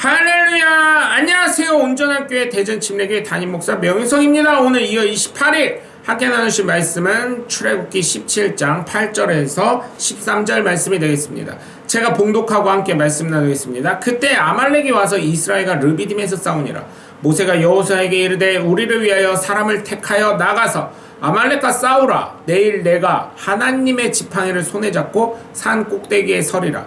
할렐루야! 안녕하세요. 온전한교회 대전 침례교회 담임 목사 명희성입니다. 오늘 2월 28일 함께 나누실 말씀은 출애굽기 17장 8절에서 13절 말씀이 되겠습니다. 제가 봉독하고 함께 말씀 나누겠습니다. 그때 아말렉이 와서 이스라엘과 르비딤에서 싸우니라. 모세가 여호수아에게 이르되 우리를 위하여 사람을 택하여 나가서 아말렉과 싸우라. 내일 내가 하나님의 지팡이를 손에 잡고 산 꼭대기에 서리라.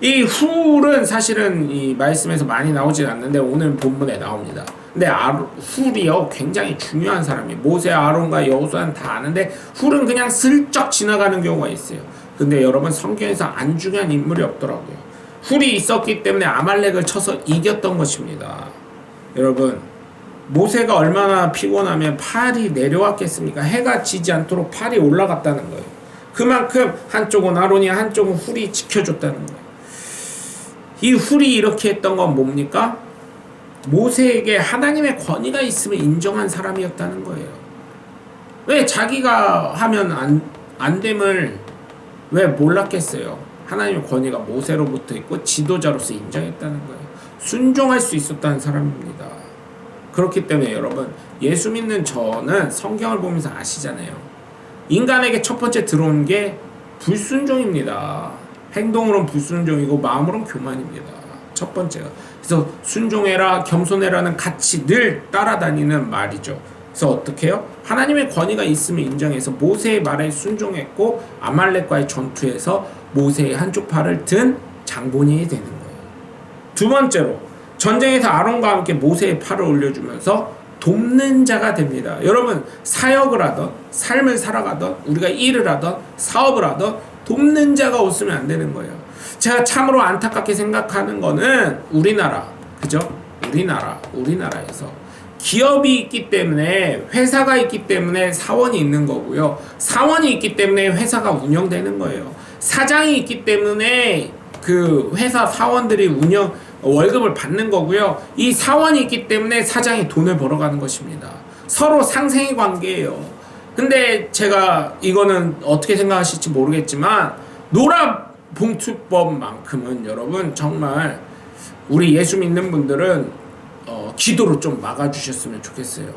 이 훌은 사실은 이 말씀에서 많이 나오진 않는데 오늘 본문에 나옵니다. 근데 아, 훌이요 굉장히 중요한 사람이 모세, 아론과 여호수아는 다 아는데 훌은 그냥 슬쩍 지나가는 경우가 있어요. 근데 여러분 성경에서 안 중요한 인물이 없더라고요. 훌이 있었기 때문에 아말렉을 쳐서 이겼던 것입니다. 여러분 모세가 얼마나 피곤하면 팔이 내려왔겠습니까? 해가 지지 않도록 팔이 올라갔다는 거예요. 그만큼 한쪽은 아론이 한쪽은 훌이 지켜줬다는 거예요. 이 훌이 이렇게 했던 건 뭡니까? 모세에게 하나님의 권위가 있음을 인정한 사람이었다는 거예요. 왜 자기가 하면 안, 안 됨을 왜 몰랐겠어요? 하나님의 권위가 모세로부터 있고 지도자로서 인정했다는 거예요. 순종할 수 있었다는 사람입니다. 그렇기 때문에 여러분, 예수 믿는 저는 성경을 보면서 아시잖아요. 인간에게 첫 번째 들어온 게 불순종입니다. 행동으로는 불순종이고 마음으로는 교만입니다. 첫 번째가. 그래서 순종해라, 겸손해라는 같이 늘 따라다니는 말이죠. 그래서 어떻게 해요? 하나님의 권위가 있음을 인정해서 모세의 말에 순종했고 아말렉과의 전투에서 모세의 한쪽 팔을 든 장본인이 되는 거예요. 두 번째로 전쟁에서 아론과 함께 모세의 팔을 올려주면서 돕는 자가 됩니다. 여러분 사역을 하던 삶을 살아가던 우리가 일을 하던 사업을 하던 돕는 자가 없으면 안 되는 거예요. 제가 참으로 안타깝게 생각하는 거는 우리나라, 그죠? 우리나라, 우리나라에서 기업이 있기 때문에 회사가 있기 때문에 사원이 있는 거고요. 사원이 있기 때문에 회사가 운영되는 거예요. 사장이 있기 때문에 그 회사 사원들이 운영 월급을 받는 거고요. 이 사원이 있기 때문에 사장이 돈을 벌어가는 것입니다. 서로 상생의 관계예요. 근데 제가 이거는 어떻게 생각하실지 모르겠지만 노라 봉투법만큼은 여러분 정말 우리 예수 믿는 분들은 어, 기도로 좀 막아주셨으면 좋겠어요.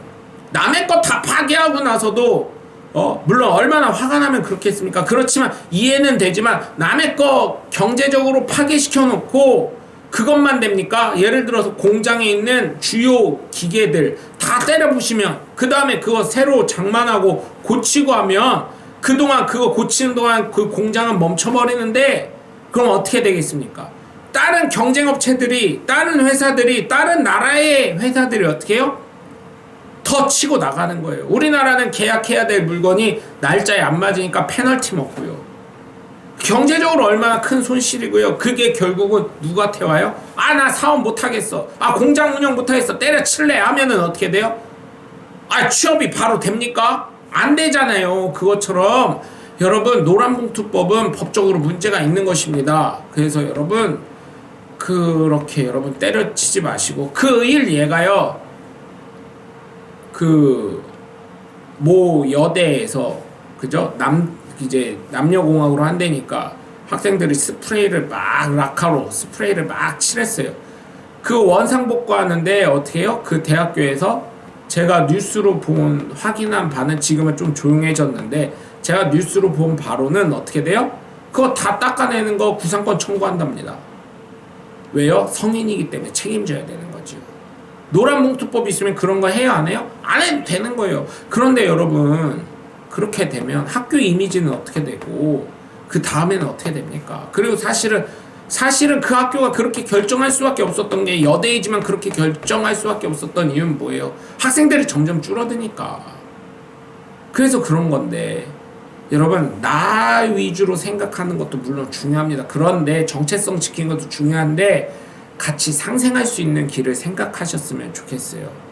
남의 것 다 파괴하고 나서도 어, 물론 얼마나 화가 나면 그렇겠습니까? 그렇지만 이해는 되지만 남의 거 경제적으로 파괴시켜 놓고 그것만 됩니까? 예를 들어서 공장에 있는 주요 기계들 다 때려 부시면 그 다음에 그거 새로 장만하고 고치고 하면 그동안 그거 고치는 동안 그 공장은 멈춰버리는데 그럼 어떻게 되겠습니까? 다른 경쟁업체들이 다른 회사들이 다른 나라의 회사들이 어떻게 해요? 더 치고 나가는 거예요. 우리나라는 계약해야 될 물건이 날짜에 안 맞으니까 페널티 먹고요. 경제적으로 얼마나 큰 손실이고요. 그게 결국은 누가 태워요? 아, 나 사업 못하겠어. 아, 공장 운영 못하겠어. 때려칠래 하면은 어떻게 돼요? 아, 취업이 바로 됩니까? 안 되잖아요. 그것처럼 여러분 노란봉투법은 법적으로 문제가 있는 것입니다. 그래서 여러분 그렇게 여러분 때려치지 마시고 그 일 얘가요. 그 모 여대에서 그죠? 남 이제 남녀공학으로 한다니까 학생들이 스프레이를 막 라카로 스프레이를 막 칠했어요. 그 원상 복구 하는데 어떻게 해요? 그 대학교에서 제가 뉴스로 본 확인한 바는 지금은 좀 조용해졌는데 제가 뉴스로 본 바로는 어떻게 돼요? 그거 다 닦아내는 거 구상권 청구한답니다. 왜요? 성인이기 때문에 책임져야 되는 거죠. 노란 봉투법 있으면 그런 거 해요 안 해요? 안 해도 되는 거예요. 그런데 여러분 그렇게 되면 학교 이미지는 어떻게 되고 그 다음에는 어떻게 됩니까? 그리고 사실은 사실은 그 학교가 그렇게 결정할 수밖에 없었던 게 여대이지만 그렇게 결정할 수밖에 없었던 이유는 뭐예요? 학생들이 점점 줄어드니까. 그래서 그런 건데 여러분 나 위주로 생각하는 것도 물론 중요합니다. 그런데 정체성 지키는 것도 중요한데 같이 상생할 수 있는 길을 생각하셨으면 좋겠어요.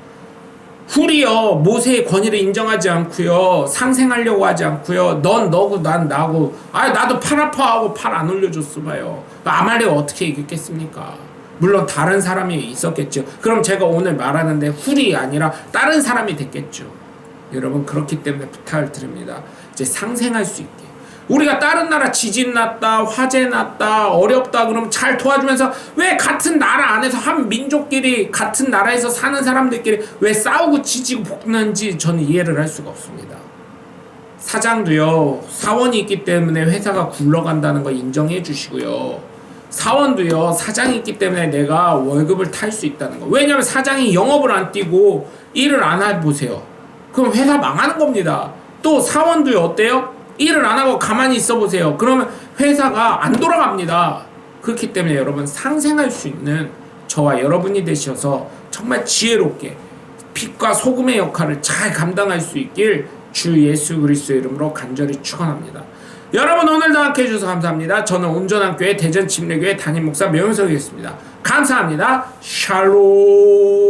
훌이요 모세의 권위를 인정하지 않고요. 상생하려고 하지 않고요. 넌 너고 난 나고. 아 나도 팔 아파하고 팔 안 올려줬어 봐요. 아말렉 어떻게 이겼겠습니까? 물론 다른 사람이 있었겠죠. 그럼 제가 오늘 말하는데 훌이 아니라 다른 사람이 됐겠죠. 여러분 그렇기 때문에 부탁을 드립니다. 이제 상생할 수 있게 우리가 다른 나라 지진 났다, 화재 났다, 어렵다 그러면 잘 도와주면서 왜 같은 나라 안에서 한 민족끼리 같은 나라에서 사는 사람들끼리 왜 싸우고 지지고 볶는지 저는 이해를 할 수가 없습니다. 사장도요 사원이 있기 때문에 회사가 굴러간다는 거 인정해 주시고요. 사원도요 사장이 있기 때문에 내가 월급을 탈 수 있다는 거. 왜냐면 사장이 영업을 안 뛰고 일을 안 해보세요. 그럼 회사 망하는 겁니다. 또 사원도요 어때요? 일을 안 하고 가만히 있어 보세요. 그러면 회사가 안 돌아갑니다. 그렇기 때문에 여러분 상생할 수 있는 저와 여러분이 되셔서 정말 지혜롭게 빛과 소금의 역할을 잘 감당할 수 있길 주 예수 그리스도의 이름으로 간절히 축원합니다. 여러분 오늘도 함께 해주셔서 감사합니다. 저는 온전한 교회 대전 침례교회 담임 목사 명석이었습니다. 감사합니다. 샬롬